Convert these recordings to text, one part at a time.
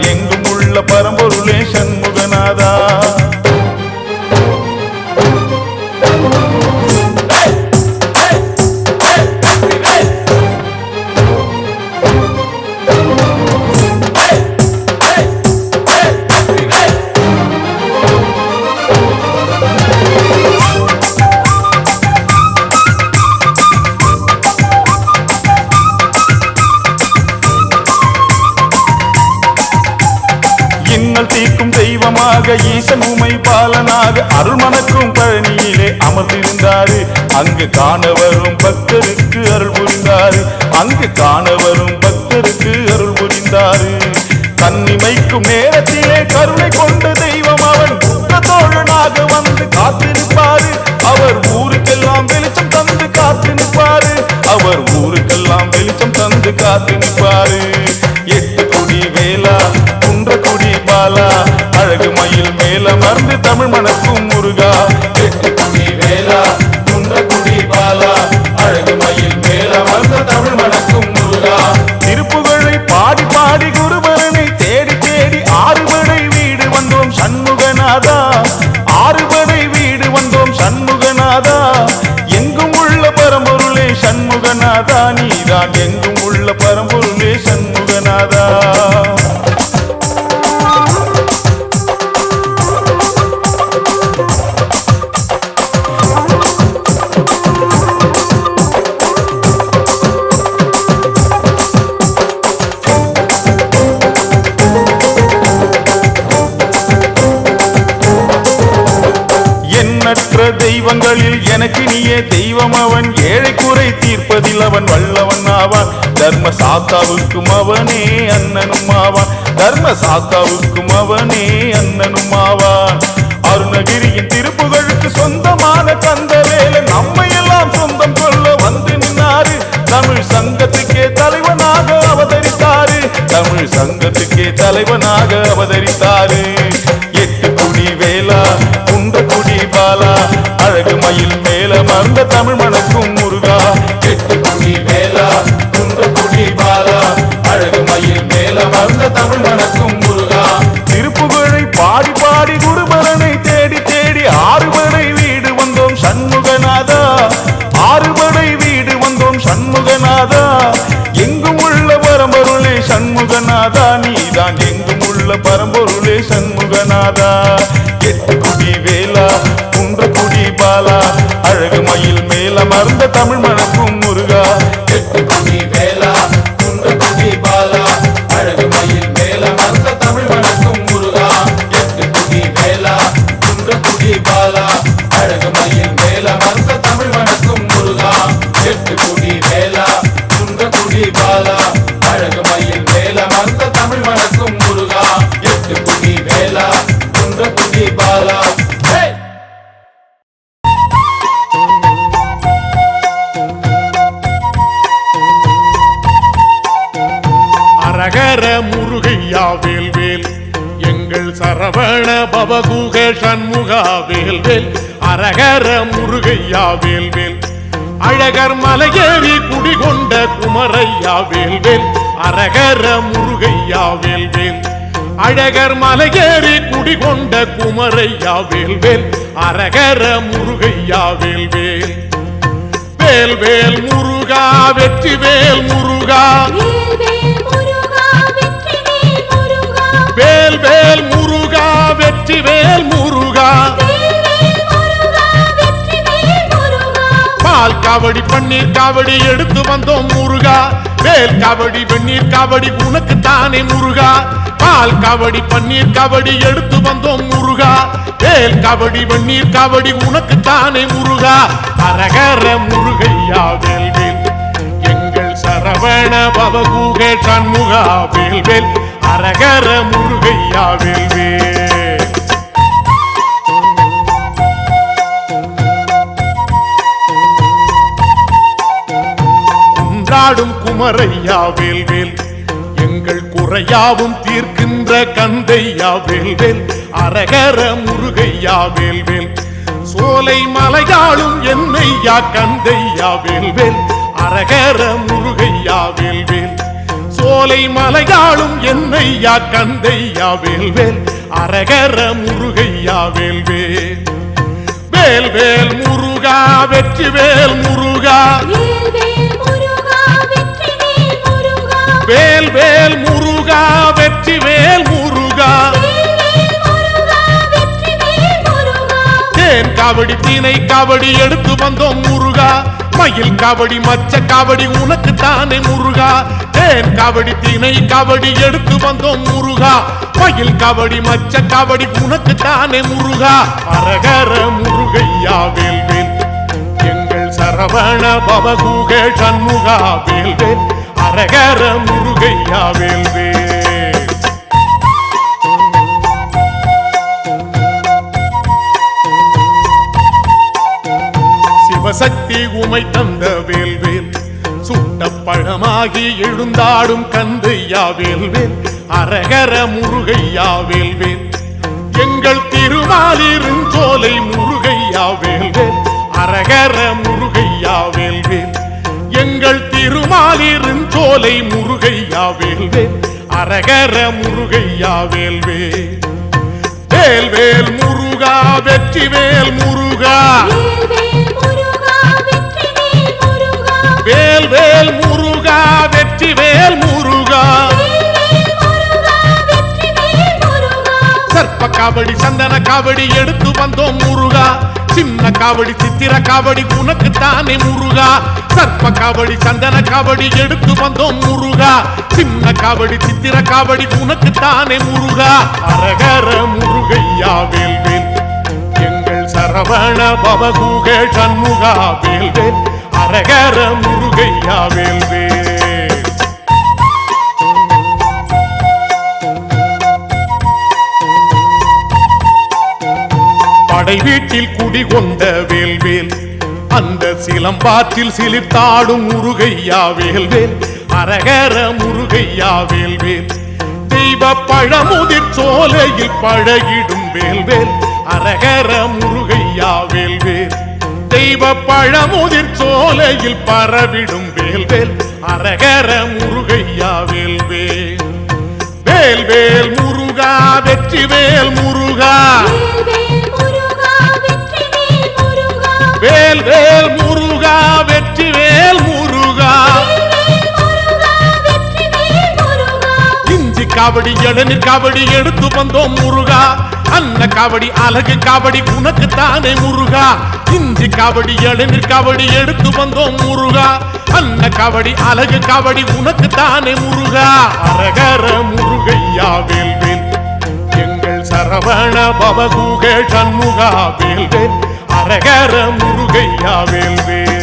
எங்கும் உள்ள பரம்பொருளே சண்முகநாதா. தெய்வமாக ஈசன் உமை பாலனாக அருள் மணக்கும் பழனியிலே அமர்ந்திருந்தாரு. அங்கு காண வரும் பக்தருக்கு அருள் புரிந்தாரு. அங்கு காண வரும் பக்தருக்கு அருள் புரிந்தாரு. தன்னிமைக்கும் நேரத்திலே கருணை கொண்ட தெய்வம் அவன் தோழனாக வந்து காத்திருப்பாரு. அவர் ஊருக்கெல்லாம் வெளிச்சம் தந்து காத்து நிற்பாரு அவர் ஊருக்கெல்லாம் வெளிச்சம் தந்து காத்து நிற்பாரு தர்ம அவனே அண்ணனும் ஆவான். தர்ம சாஸ்தாவுக்கும் அவனே அண்ணனும் ஆவான். அருணகிரியின் திருப்புகழுக்கு சொந்தமான கந்தவேல நம்மை எல்லாம் சொந்தம் கொள்ள வந்து நின்னாரு. தமிழ் சங்கத்துக்கே தலைவனாக அவதரித்தாரு. தமிழ் சங்கத்துக்கே தலைவனாக அவதரித்தாரு. எட்டு குடி வேலா குண்ட குடி பாலா அழகு மயில் மேல மறந்த தமிழ் பரம்பொருளே சண்முகநாதா நீதான் எங்கும் உள்ள பரம்பொருளே சண்முகநாதா. எட்டு குடி வேலா குன்ற குடி பாலா அழகு மயில் மேல மறந்த தமிழ் மணக்கும் முருகா. எட்டு குடி வேல் வேல் எங்கள் சரவண பவகுக சண்முகா வேல் வேல் அரகர முருகையா வேல் வேல் அழகர் மலையேறி குடிகொண்ட குமரையா வேல் வேல் அரகர முருகையா வேல் வேல் அழகர் மலையேறி குடிகொண்ட குமரையா வேல்வேல். அரகர முருகையா வேல்வேல். வேல் வேல் முருகா வெற்றி வேல் முருகா வேல் முருகா வெற்றி வேல் முருகா. முருகா வெற்றி வேல் முருகா பால் காவடி பன்னீர் காவடி எடுத்து வந்தோம் முருகா. வேல் காவடி வெந்நீர் காவடி உனக்கு தானே முருகா. பால் காவடி பன்னீர் காவடி எடுத்து வந்தோம் முருகா. வேல் காவடி வெந்நீர் காவடி உனக்கு தானே முருகா. அரகர முருகையா வேல் வேல். எங்கள் சரவண பவகூக சண்முகா வேல் வேல். அரகர முருகையா வேல்வேல் குன்றாடும் குமரையா வேல்வேல் எங்கள் குறையாவும் தீர்க்கின்ற கந்தையா வேல்வேல் அரகர முருகையா வேல்வேல். சோலை மலையாளும் என்னையா கந்தையா வேல்வேல் அரகர முருகையா வேல்வேல். சோலை மலையாளும் என்னையா கந்தையா வேல்வேல் அரகர முருகையா வேல்வேல். வேல் வேல் முருகா வெற்றி வேல் முருகா. வேல் வேல் முருகா வெற்றி வேல் முருகா. வேல் வேல் முருகா வெற்றி வேல் முருகா வேல் வேல் முருகா வெற்றி வேல் முருகா. தேன் காவடி தீனை காவடி எடுத்து வந்தோம் முருகா. மயில் காவடி மச்ச காவடி உனக்கு தானே முருகா? தேன் காவடி தீனை காவடி எடுத்து வந்தோம் முருகா. மயில் காவடி மச்ச காவடி உனக்கு தானே முருகா. அரகர முருகையா வேல்வேல். எங்கள் சரவண பவகுகே சண்முகா வேல்வேல். அரகர முருகையா வேல்வேல். சிவசக்தி உமை தந்த வேல்வேல். சுட்ட பழமாகி எழுந்தாடும் கந்தையா வேல்வேல். அரகர முருகையா வேல்வேல். எங்கள் திருமாலிருஞ்சோலை முருகையா வேல்வேல். அரகர முருகையா வேல்வேல். எங்கள் திருமாலிருஞ்சோலை முருகையா வேல்வேல். அரகர முருகையா வேல்வேல். வேல்வேல் முருகா வெற்றி வேல் முருகா வேல் வேல் முருகா வெற்றி வேல் முருகா. சர்ப்ப காவடி சந்தன காவடி எடுத்து வந்தோம் முருகா. சின்ன காவடி சித்திர காவடி உனக்கு தானே முருகா. சர்ப்ப காவடி சந்தன காவடி எடுத்து வந்தோம் முருகா. சின்ன காவடி சித்திர காவடி உனக்கு தானே முருகா. அரகர முருகையா வேல்வேல் எங்கள் சரவண பவகுக சண்முகா வேல்வேல் அரகர முருகையா வேல்வேல் படை வீட்டில் குடிகொண்ட வேல்வேல் அந்த சிலம்பாற்றில் சிலிர்த்தாடும் முருகையா வேல்வேல் அரகர முருகையா வேல்வேல். தெய்வ பழமுதிர் சோலையில் பழகிடும் வேல்வேல் அரகர முருகையா வேல்வேல். தெய்வ பழமுதிர் சோலையில் பரவிடும் வேல்வேல் அரகர முருகையா வேல்வேல். வேல் வேல் முருகா. வெற்றி வேல் முருகா. வேல் வேல் முருகா காவடி இளநீர் காவடி எடுத்து வந்தோம் முருகா. அன்ன காவடி அழகு காவடி உனக்கு தானே முருகா. இஞ்சி காவடி இளநீர் காவடி எடுத்து வந்தோம் முருகா. அன்ன காவடி அழகு காவடி உனக்கு தானே முருகா. அரகர முருகையா வேல்வேல் எங்கள் சரவண பவகுக சண்முகா வேல்வேல் அரகர முருகையா வேல்வேல்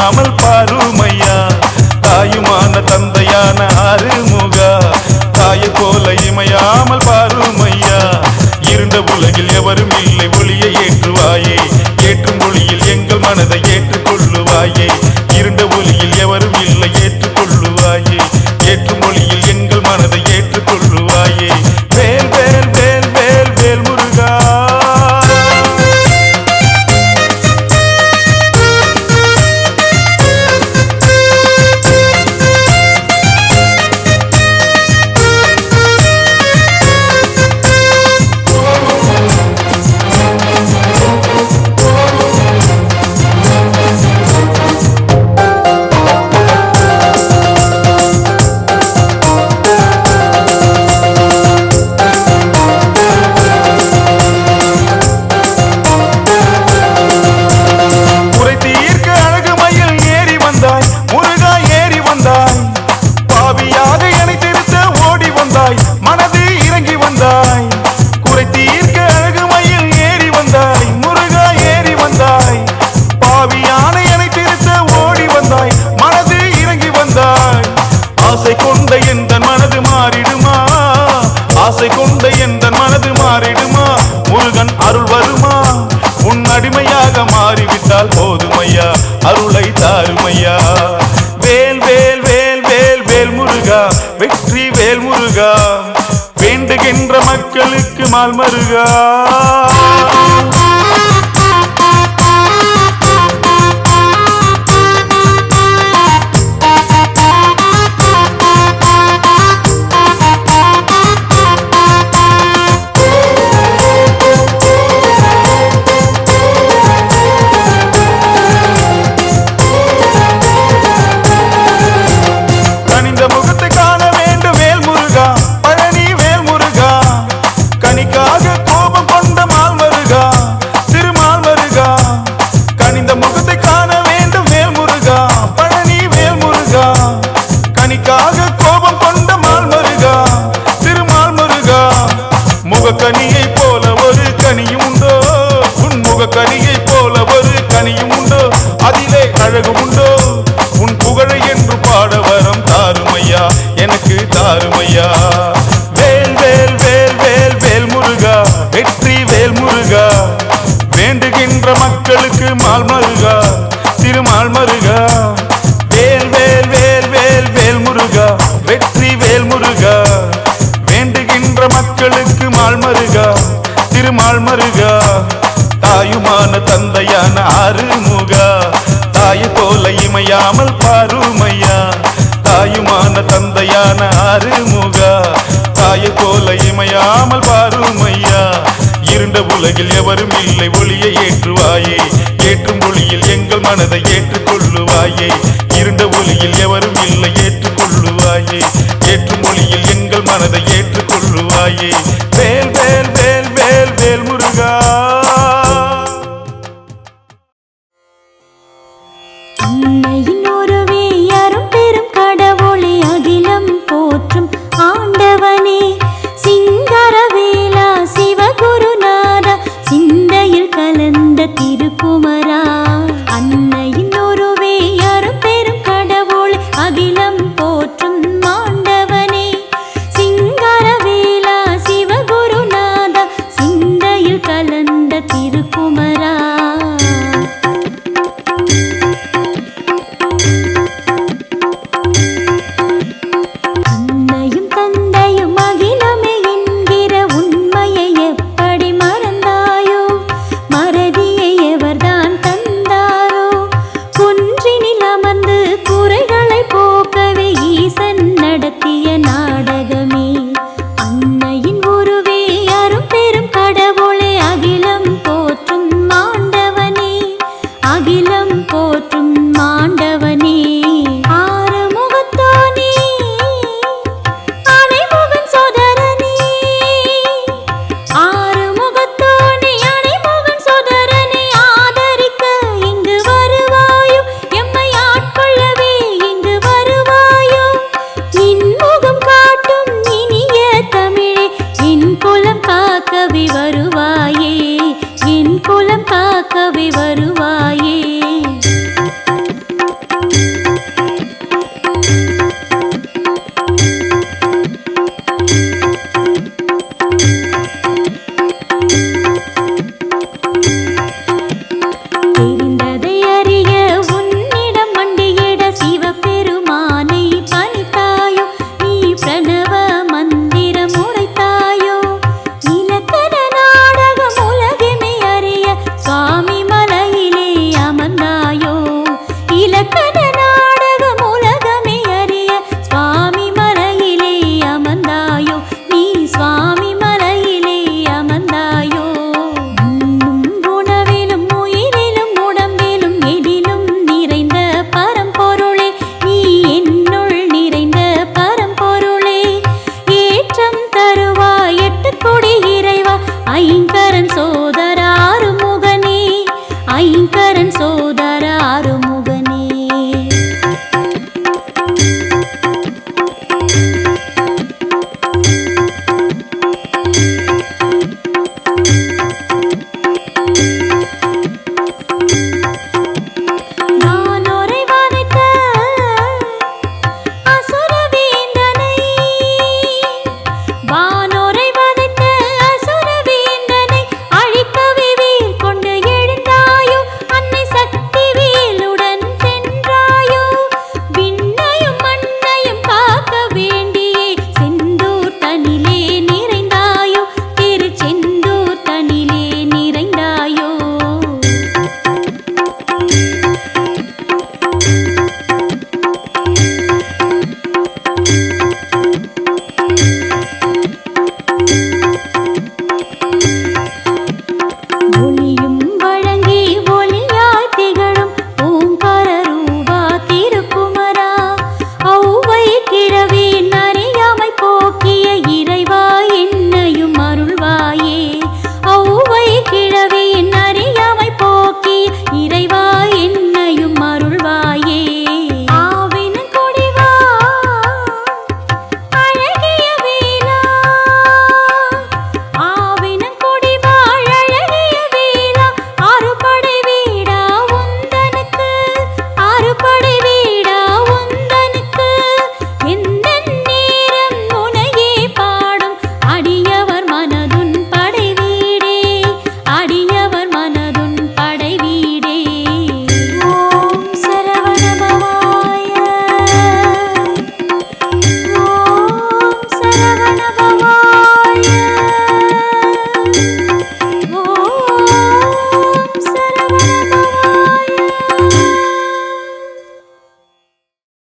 இமையாமல் பாருமையா. தாயுமான தந்தையான ஆறுமுகா. தாய போல இமையாமல் பாருமையா. இருண்ட உலகில் எவரும் இல்லை ஒளியை ஏற்றுவாயே. ஏற்றும் ஒளியில் எங்கள் மனதை ஏற்று கனிக்காக கோபம் கொண்ட மால்மருகா திருமால் மருகா. முகக்கனியை போல ஒரு கனியும் உண்டோ? உன் முகக்கனியை போல ஒரு கனியும் உண்டோ? அதிலே அழகு உண்டோ? உன் புகழை என்று பாட வரம் தாருமையா? எனக்கு தாருமையா? வேல் வேல் வேல் வேல் வேல் முருகா வெற்றி வேல் முருகா. வேண்டுகின்ற மக்களுக்கு மால் மருகா. திருமால் மருகா திருமால் மருகா தாயுமான தந்தையான அருமுகா தாயை போல இமையாமல் பாருமையா தாயுமான தந்தையான அருமுகா தாயை போல இமையாமல் பாருமையா இருண்ட உலகில் எவரும் இல்லை ஒளியை ஏற்றுவாயே ஏற்றும் ஒளியில் எங்கள் மனதை ஏற்றுக்கொள்ளுவாயே இருண்ட ஒளியில் எவரும் இல்லை ஏற்றுக்கொள்ளுவாயே ஏற்றும் ஒளியில் எங்கள் மனதை ஏற்றுக்கொள்ளுவாயே